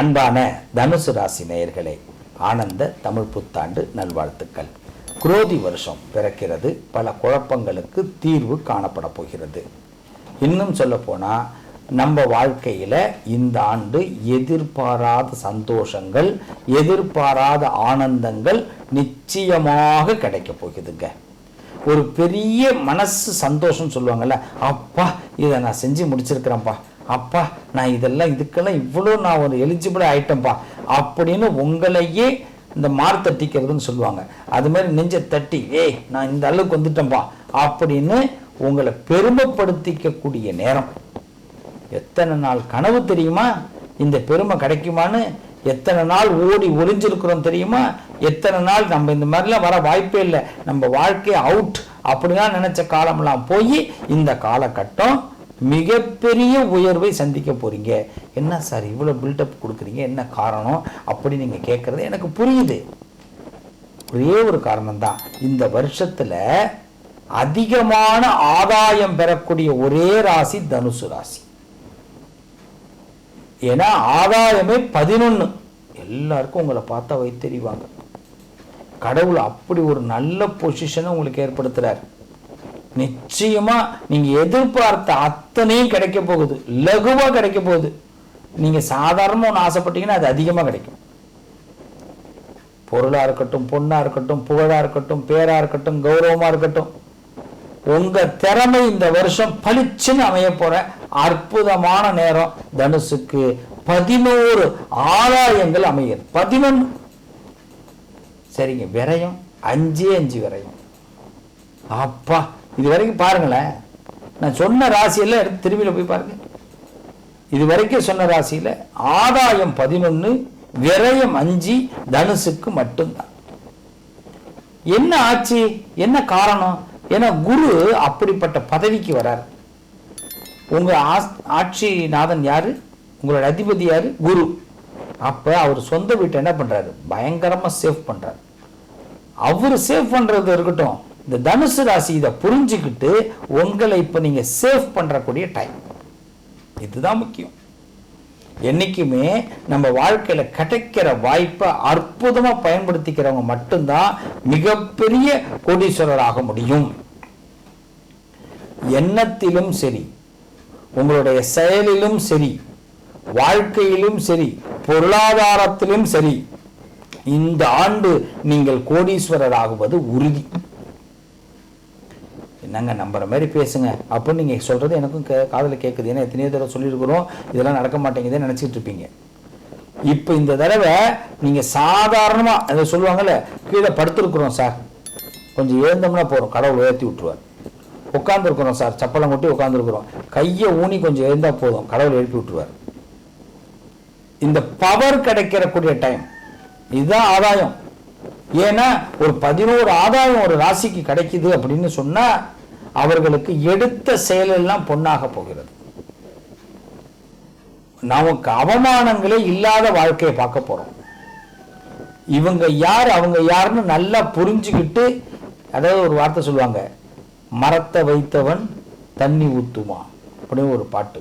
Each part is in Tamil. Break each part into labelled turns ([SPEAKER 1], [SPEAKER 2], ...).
[SPEAKER 1] அன்பான தனுசு ராசி நேயர்களே ஆனந்த தமிழ் புத்தாண்டு நல்வாழ்த்துக்கள். குரோதி வருஷம் பிறக்கிறது பல குழப்பங்களுக்கு தீர்வு காணப்பட போகிறது. இன்னும் சொல்ல போனா நம்ம வாழ்க்கையில இந்த ஆண்டு எதிர்பாராத சந்தோஷங்கள் எதிர்பாராத ஆனந்தங்கள் நிச்சயமாக கிடைக்க போகுதுங்க. ஒரு பெரிய மனசு சந்தோஷம் சொல்லுவாங்கல்ல அப்பா இதை நான் செஞ்சு முடிச்சிருக்கிறேன்ப்பா. அப்பா நான் இதெல்லாம் இதுக்கெல்லாம் இவ்வளோ நான் ஒரு எலிஜிபிள் ஆயிட்டேன்ப்பா அப்படின்னு உங்களையே இந்த மார் தட்டிக்கிறதுன்னு சொல்லுவாங்க. அது மாதிரி நெஞ்சை தட்டி ஏய் நான் இந்த அளவுக்கு வந்துட்டேன்ப்பா அப்படின்னு உங்களை பெருமைப்படுத்திக்கக்கூடிய நேரம். எத்தனை நாள் கனவு தெரியுமா? இந்த பெருமை கிடைக்குமான்னு? எத்தனை நாள் ஓடி ஒளிஞ்சிருக்கிறோம் தெரியுமா? எத்தனை நாள் நம்ம இந்த மாதிரிலாம் வர வாய்ப்பே இல்லை. நம்ம வாழ்க்கை அவுட் அப்படிலாம் நினைச்ச காலமெல்லாம் போய் இந்த காலகட்டம் மிகப்பெரிய உயர்வை சந்திக்க போறீங்க. என்ன சார் இவ்வளோ பில்டப் கொடுக்குறீங்க? என்ன காரணம்? அப்படி நீங்க கேட்கறது எனக்கு புரியுது. ஒரே ஒரு காரணம் தான் இந்த வருஷத்துல அதிகமான ஆதாயம் பெறக்கூடிய ஒரே ராசி தனுசு ராசி. ஏன்னா ஆதாயமே பதினொன்று எல்லாருக்கும் உங்களை பார்த்தா வைத்தெறிவாங்க கடவுள் அப்படி ஒரு நல்ல பொசிஷனை உங்களுக்கு ஏற்படுத்துகிறார் நிச்சயமா நீங்க எதிர்பார்த்த அத்தனையும் கிடைக்க போகுது. லகுவா கிடைக்க போகுது. நீங்க சாதாரணமா ஒன்று ஆசைப்பட்டீங்கன்னா அது அதிகமா கிடைக்கும். பொருளா இருக்கட்டும் பொண்ணா இருக்கட்டும் புகழா இருக்கட்டும் பேரா இருக்கட்டும் கௌரவமா இருக்கட்டும். உங்க திறமை இந்த வருஷம் பளிச்சுன்னு அமைய போற அற்புதமான நேரம் தனுசுக்கு பதினோரு ஆதாயங்கள் அமையுது. பதினொன்று சரிங்க விரையும். அஞ்சே அஞ்சு விரையும். அப்பா இது வரைக்கும் பாருங்களேன். நான் சொன்ன ராசியெல்லாம் எடுத்து திரும்பியில் போய் பாருங்க. இது வரைக்கும் சொன்ன ராசியில் ஆதாயம் பதினொன்று விரயம் அஞ்சு தனுசுக்கு மட்டும்தான். என்ன ஆச்சு? என்ன காரணம்? ஏன்னா குரு அப்படிப்பட்ட பதவிக்கு வரார். உங்கள் ஆஸ்- ஆட்சி நாதன் யாரு? உங்களோட அதிபதி யாரு? குரு. அப்போ அவர் சொந்த வீட்டை என்ன பண்ணுறாரு பயங்கரமாக சேவ் பண்ணுறாரு அவர் சேவ் பண்ணுறது இருக்கட்டும். இந்த தனுசு ராசி இதை புரிஞ்சுக்கிட்டு உங்களை இப்போ நீங்க சேவ் பண்ணுறக்கூடிய டைம் இதுதான் முக்கியம். என்னைக்குமே நம்ம வாழ்க்கையில கிடைக்கிற வாய்ப்பை அற்புதமா பயன்படுத்திக்கிறவங்க மட்டும்தான் மிகப்பெரிய கோடீஸ்வரர் ஆக முடியும். எண்ணத்திலும் சரி உங்களுடைய செயலிலும் சரி வாழ்க்கையிலும் சரி பொருளாதாரத்திலும் சரி இந்த ஆண்டு நீங்கள் கோடீஸ்வரர் ஆகுவது உறுதி. என்னங்க நம்புற மாதிரி பேசுங்க. அப்படின்னு நீங்க சொல்றது எனக்கும் கே- காதில் கேட்குது ஏன்னா எத்தனையோ தடவை சொல்லியிருக்கிறோம். இதெல்லாம் நடக்க மாட்டேங்குதுன்னு நினைச்சிட்டு இருப்பீங்க. இப்போ இந்த தடவை நீங்க சாதாரணமா அதை சொல்லுவாங்கல்ல கீழே படுத்துருக்குறோம் சார். கொஞ்சம் எழுந்தோம்னா போகிறோம் கடவுள் உயர்த்தி விட்டுருவார். உட்காந்துருக்குறோம் சார். சப்பளம் கொட்டி உட்காந்துருக்குறோம் கையை ஊனி கொஞ்சம் எழுந்தால் போதும். கடவுள் எழுப்பி விட்டுருவார். இந்த பவர் கிடைக்கிறக்கூடிய டைம் இதுதான் ஆதாயம். ஏன்னா ஒரு பதினோரு ஆதாயம் ஒரு ராசிக்கு கிடைக்குது அப்படின்னு சொன்னா அவர்களுக்கு எடுத்த செயலெல்லாம் பொன்னாக போகிறது. நமக்கு அவமானங்களே இல்லாத வாழ்க்கையை பார்க்க போறோம். இவங்க யார் அவங்க யாருன்னு நல்லா புரிஞ்சுக்கிட்டு அதாவது ஒரு வார்த்தை சொல்லுவாங்க மரத்தை வைத்தவன் தண்ணி ஊத்துமா? அப்படின்னு ஒரு பாட்டு.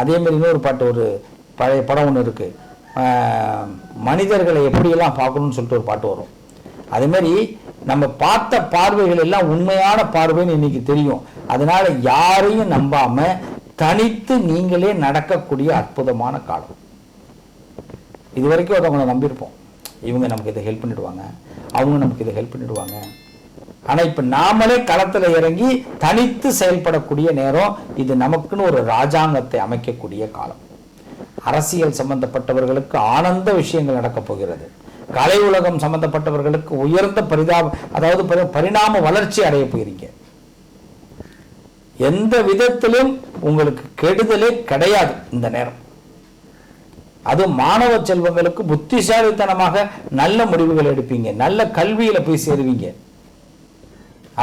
[SPEAKER 1] அதே மாதிரி இன்னொரு பாட்டு ஒரு பழைய படம் ஒன்று இருக்கு. மனிதர்களை எப்படியெல்லாம் பார்க்கணும்னு சொல்லிட்டு ஒரு பாட்டு வரும். அதே மாதிரி நம்ம பார்த்த பார்வைகள் எல்லாம் உண்மையான பார்வைன்னு இன்னைக்கு தெரியும். அதனால யாரையும் நம்பாம தனித்து நீங்களே நடக்கக்கூடிய அற்புதமான காலம். இது வரைக்கும் ஒருத்தவங்களை நம்பியிருப்போம். இவங்க நமக்கு இதை ஹெல்ப் பண்ணிடுவாங்க. அவங்க நமக்கு இதை ஹெல்ப் பண்ணிடுவாங்க. ஆனா இப்ப நாமளே களத்துல இறங்கி தனித்து செயல்படக்கூடிய நேரம் இது நமக்குன்னு ஒரு ராஜாங்கத்தை அமைக்கக்கூடிய காலம். அரசியல் சம்பந்தப்பட்டவர்களுக்கு ஆனந்த விஷயங்கள் நடக்கப் போகிறது. கலை உலகம் சம்பந்தப்பட்டவர்களுக்கு உயர்ந்த பரிதாப அதாவது பரிணாம வளர்ச்சி அடைய போயிருங்க எந்த விதத்திலும் உங்களுக்கு கெடுதலே கிடையாது இந்த நேரம். அது மாணவ செல்வங்களுக்கு புத்திசாலித்தனமாக நல்ல முடிவுகள் எடுப்பீங்க. நல்ல கல்வியில போய் சேருவீங்க.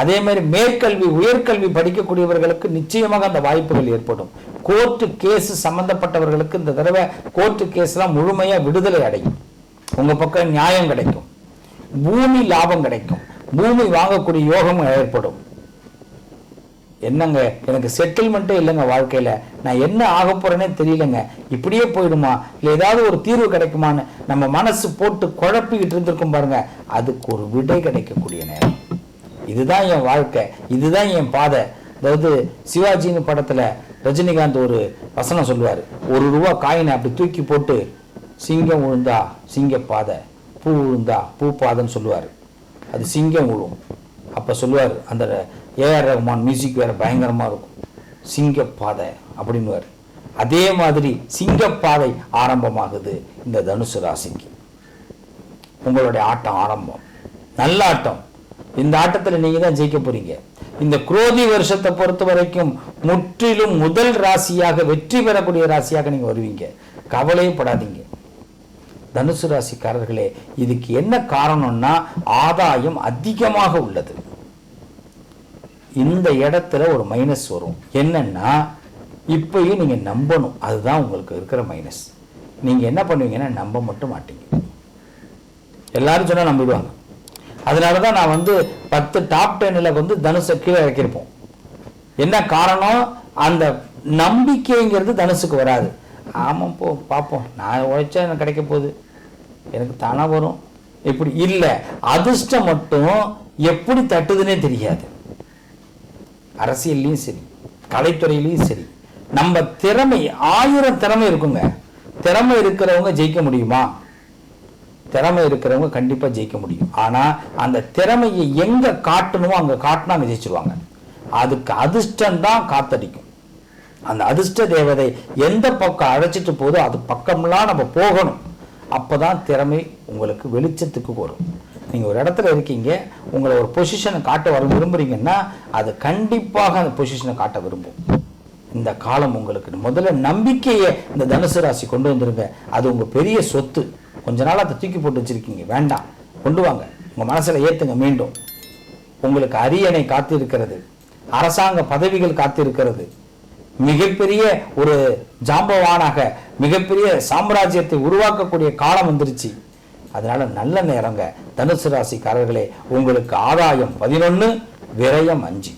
[SPEAKER 1] அதே மாதிரி மேற்கல்வி உயர்கல்வி படிக்கக்கூடியவர்களுக்கு நிச்சயமாக அந்த வாய்ப்புகள் ஏற்படும். கோர்ட்டு கேஸ் சம்பந்தப்பட்டவர்களுக்கு இந்த தடவை கோர்ட்டு கேஸ்லாம் முழுமையா விடுதலை அடையும். உங்க பக்கம் நியாயம் கிடைக்கும். பூமி லாபம் கிடைக்கும். பூமி வாங்கக்கூடிய யோகம் ஏற்படும். என்னங்க? எனக்கு செட்டில்மெண்ட்டே இல்லைங்க வாழ்க்கையில். நான் என்ன ஆக போறேனே தெரியலங்க. இப்படியே போயிடுமா? இல்லை ஏதாவது ஒரு தீர்வு கிடைக்குமான்னு நம்ம மனசு போட்டு குழப்பிக்கிட்டு இருந்திருக்கும் பாருங்க. அதுக்கு ஒரு விடை கிடைக்கக்கூடிய நேரம். இதுதான் என் வாழ்க்கை. இதுதான் என் பாதை. அதாவது சிவாஜின்னு படத்துல ரஜினிகாந்த் ஒரு வசனம் சொல்லுவார். ஒரு ரூபா காயினை அப்படி தூக்கி போட்டு சிங்கம் விழுந்தா சிங்கப்பாதை பூ விழுந்தா பூ பாதைன்னு சொல்லுவார். அது சிங்கம் விழும் அப்போ சொல்லுவார் அந்த ஏஆர் ரஹ்மான் மியூசிக் வேற பயங்கரமாக இருக்கும். சிங்கப்பாதை அப்படின்வார் அதே மாதிரி சிங்கப்பாதை ஆரம்பமாகுது இந்த தனுசு ராசிக்கு. உங்களுடைய ஆட்டம் ஆரம்பம். நல்ல ஆட்டம். இந்த ஆட்டத்தில் நீங்கள் தான் ஜெயிக்க போறீங்க. இந்த குரோதி வருஷத்தை பொறுத்த வரைக்கும் முற்றிலும் முதல் ராசியாக வெற்றி பெறக்கூடிய ராசியாக நீங்க வருவீங்க. கவலையும் படாதீங்க தனுசு ராசிக்காரர்களே இதுக்கு என்ன காரணம்னா ஆதாயம் அதிகமாக உள்ளது. இந்த இடத்துல ஒரு மைனஸ் வரும். என்னன்னா இப்பயும் நீங்கள் நம்பணும். அதுதான் உங்களுக்கு இருக்கிற மைனஸ் நீங்கள் என்ன பண்ணுவீங்கன்னா நம்ப மட்டும் மாட்டீங்க. எல்லாரும் சொன்னால் நம்பிடுவாங்க. அதனால தான் நான் வந்து பத்து டாப் டென்னில் வந்து தனுஷை கீழே இறக்கியிருப்போம். என்ன காரணம்? அந்த நம்பிக்கைங்கிறது தனுசுக்கு வராது. ஆமாம் போ பார்ப்போம். நான் உழைச்சா எனக்கு கிடைக்க போகுது. எனக்கு தானாக வரும். இப்படி இல்லை. அதிர்ஷ்டம் மட்டும் எப்படி தட்டுதுன்னே தெரியாது. அரசியல்லையும் சரி கலைத்துறையிலையும் சரி. நம்ம திறமை ஆயிரம் திறமை இருக்குங்க. திறமை இருக்கிறவங்க ஜெயிக்க முடியுமா? திறமை இருக்கிறவங்க கண்டிப்பா ஜெயிக்க முடியும். ஆனா அந்த திறமையை எங்க காட்டணுமோ அங்க காட்டினா அங்கே ஜெயிச்சிருவாங்க. அதுக்கு அதிர்ஷ்டம் தான் காத்தடிக்கும். அந்த அதிர்ஷ்ட தேவதை எந்த பக்கம் அழைச்சிட்டு போதோ அது பக்கம்லாம் நம்ம போகணும். அப்பதான் திறமை உங்களுக்கு வெளிச்சத்துக்கு வரும். நீங்கள் ஒரு இடத்துல இருக்கீங்க உங்களை ஒரு பொசிஷனை காட்ட வர விரும்புறீங்கன்னா அது கண்டிப்பாக அந்த பொசிஷனை காட்ட விரும்பும். இந்த காலம் உங்களுக்கு முதல்ல நம்பிக்கையை இந்த தனுசு ராசி கொண்டு வந்துருங்க. அது உங்க பெரிய சொத்து. கொஞ்ச நாள் அதை தூக்கி போட்டு வச்சிருக்கீங்க. வேண்டாம். கொண்டு வாங்க. உங்கள் மனசில் ஏத்துங்க மீண்டும். உங்களுக்கு அரியணை காத்திருக்கிறது. அரசாங்க பதவிகள் காத்திருக்கிறது. மிகப்பெரிய ஒரு ஜாம்பவானாக மிகப்பெரிய சாம்ராஜ்யத்தை உருவாக்கக்கூடிய காலம் வந்துருச்சு. அதனால நல்ல நேரங்க. தனுசு ராசிக்காரர்களே உங்களுக்கு ஆதாயம் பதினொன்று விரயம் அஞ்சு.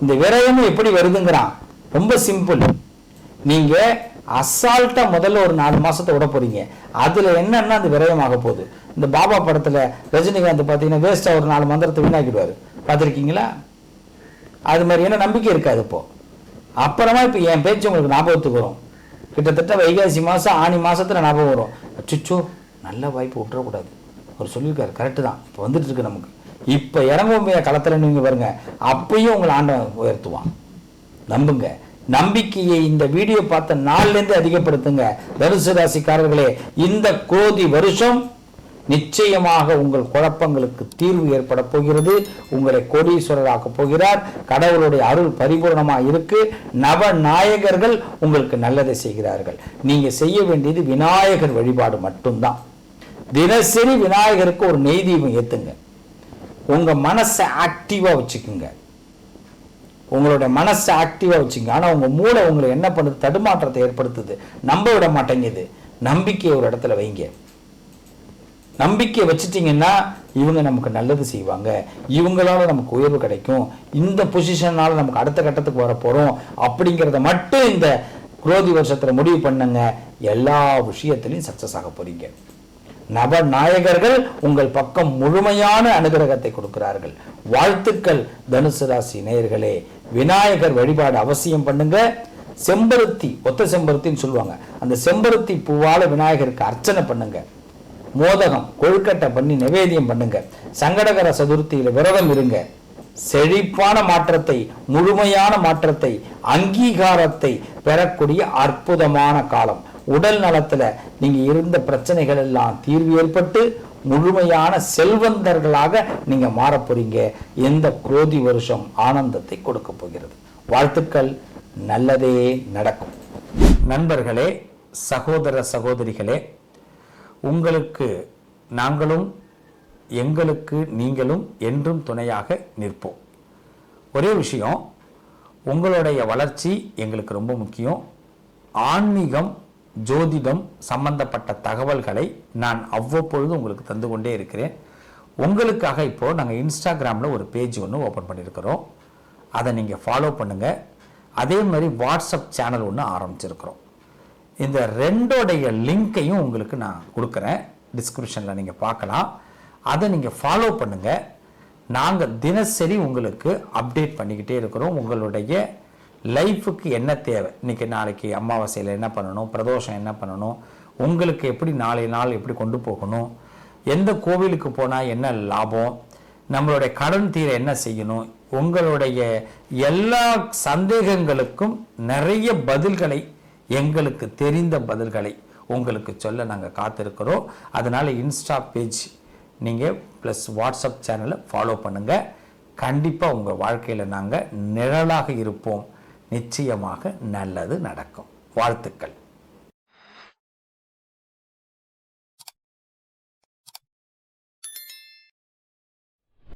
[SPEAKER 1] இந்த விரயமும் எப்படி வருதுங்கிறான்? ரொம்ப சிம்பிள். நீங்க அசால்ட்டா முதல்ல ஒரு நாலு மாசத்தை விட போறீங்க. அதுல என்னன்னா அந்த விரயமாக போகுது. இந்த பாபா படத்துல ரஜினிகாந்த் பார்த்தீங்கன்னா வேஸ்டா ஒரு நாலு மந்திரத்தை வீணாக்கிடுவாரு. பார்த்துருக்கீங்களா? அது மாதிரி என்ன நம்பிக்கை இருக்காது இப்போ. அப்புறமா இப்போ என் பேச்சு உங்களுக்கு ஞாபகத்துக்கு வரும். கிட்டத்தட்ட வைகாசி மாதம் ஆனி மாதத்தில் ஞாபகம் வரும். அச்சுச்சோ நல்ல வாய்ப்பு விட்டுறக்கூடாது. அவர் சொல்லியிருக்காரு கரெக்டு தான். இப்போ வந்துட்டு இருக்கு நமக்கு. இப்போ இறங்கும் களத்தில் நீங்கள் பாருங்க அப்பயும் உங்களை ஆண்டவன் உயர்த்துவான். நம்புங்க. நம்பிக்கையை இந்த வீடியோ பார்த்த நாள்லேருந்து அதிகப்படுத்துங்க. தனுசு ராசிக்காரர்களே இந்த கோதி வருஷம் நிச்சயமாக உங்கள் குழப்பங்களுக்கு தீர்வு ஏற்பட போகிறது. உங்களை கோடீஸ்வரராக போகிறார். கடவுளுடைய அருள் பரிபூர்ணமாக இருக்கு. நவ நாயகர்கள் உங்களுக்கு நல்லதை செய்கிறார்கள். நீங்க செய்ய வேண்டியது விநாயகர் வழிபாடு மட்டும்தான். தினசரி விநாயகருக்கு ஒரு நெய் தீபம் ஏத்துங்க. உங்க மனசை ஆக்டிவா வச்சுக்குங்க. உங்களுடைய மனசை ஆக்டிவா வச்சுங்க ஆனா உங்க மூளை உங்களை என்ன பண்ணுது? தடுமாற்றத்தை ஏற்படுத்துது. நம்ப விட மாட்டேங்குது. நம்பிக்கையை ஒரு இடத்துல வைங்க. நம்பிக்கை வச்சுட்டீங்கன்னா இவங்க நமக்கு நல்லது செய்வாங்க. இவங்களால நமக்கு உயர்வு கிடைக்கும். இந்த பொசிஷனால நமக்கு அடுத்த கட்டத்துக்கு வர போகிறோம் அப்படிங்கிறத மட்டும் இந்த குரோதி வருஷத்தில் முடிவு பண்ணுங்க. எல்லா விஷயத்திலையும் சக்சஸ் ஆக போறீங்க. நபநாயகர்கள் உங்கள் பக்கம் முழுமையான அனுகிரகத்தை கொடுக்கிறார்கள். வாழ்த்துக்கள் தனுசு ராசி நேயர்களே. விநாயகர் வழிபாடு அவசியம் பண்ணுங்க. செம்பருத்தி ஒத்த செம்பருத்தின்னு சொல்லுவாங்க. அந்த செம்பருத்தி பூவால விநாயகருக்கு அர்ச்சனை பண்ணுங்க. மோதகம் கொழுக்கட்டை பண்ணி நிவேதியம் பண்ணுங்க. சங்கடகர சதுர்த்தியில விரதம் இருங்க. செழிப்பான மாற்றத்தை முழுமையான மாற்றத்தை அங்கீகாரத்தை பெறக்கூடிய அற்புதமான காலம். உடல் நலத்துல நீங்க இருந்த பிரச்சனைகள் எல்லாம் தீர்வு ஏற்பட்டு முழுமையான செல்வந்தர்களாக நீங்க மாறப் போறீங்க. எந்த குரோதி வருஷம் ஆனந்தத்தை கொடுக்க போகிறது. வாழ்த்துக்கள். நல்லதே நடக்கும். நண்பர்களே சகோதர சகோதரிகளே உங்களுக்கு நாங்களும் எங்களுக்கு நீங்களும் என்றும் துணையாக நிற்போம். ஒரே விஷயம் உங்களுடைய வளர்ச்சி எங்களுக்கு ரொம்ப முக்கியம். ஆன்மீகம் ஜோதிடம் சம்பந்தப்பட்ட தகவல்களை நான் அவ்வப்பொழுது உங்களுக்கு தந்து கொண்டே இருக்கிறேன். உங்களுக்காக இப்போ நாங்கள் இன்ஸ்டாகிராமில் ஒரு பேஜ் ஒன்று ஓப்பன் பண்ணியிருக்கிறோம். அதை நீங்கள் ஃபாலோ பண்ணுங்கள் அதே மாதிரி வாட்ஸ்அப் சேனல் ஒன்று ஆரம்பிச்சிருக்கிறோம். இந்த ரெண்டோடைய லிங்க்கையும் உங்களுக்கு நான் கொடுக்குறேன். டிஸ்கிரிப்ஷனில் நீங்கள் பார்க்கலாம். அதை நீங்கள் ஃபாலோ பண்ணுங்கள் நாங்கள் தினசரி உங்களுக்கு அப்டேட் பண்ணிக்கிட்டே இருக்கிறோம். உங்களுடைய லைஃபுக்கு என்ன தேவை? இன்றைக்கி நாளைக்கு அமாவாசையில் என்ன பண்ணணும்? பிரதோஷம் என்ன பண்ணணும்? உங்களுக்கு எப்படி நாளை நாள் எப்படி கொண்டு போகணும்? எந்த கோவிலுக்கு போனால் என்ன லாபம்? நம்மளுடைய கடன் தீர என்ன செய்யணும்? உங்களுடைய எல்லா சந்தேகங்களுக்கும் நிறைய பதில்களை எங்களுக்கு தெரிந்த பதில்களை உங்களுக்கு சொல்ல நாங்கள் காத்திருக்கிறோம். அதனால் இன்ஸ்டா பேஜ் நீங்கள் ப்ளஸ் வாட்ஸ்அப் சேனலை ஃபாலோ பண்ணுங்கள் கண்டிப்பாக உங்கள் வாழ்க்கையில் நாங்கள் நிழலாக இருப்போம். நிச்சயமாக நல்லது நடக்கும். வாழ்த்துக்கள்.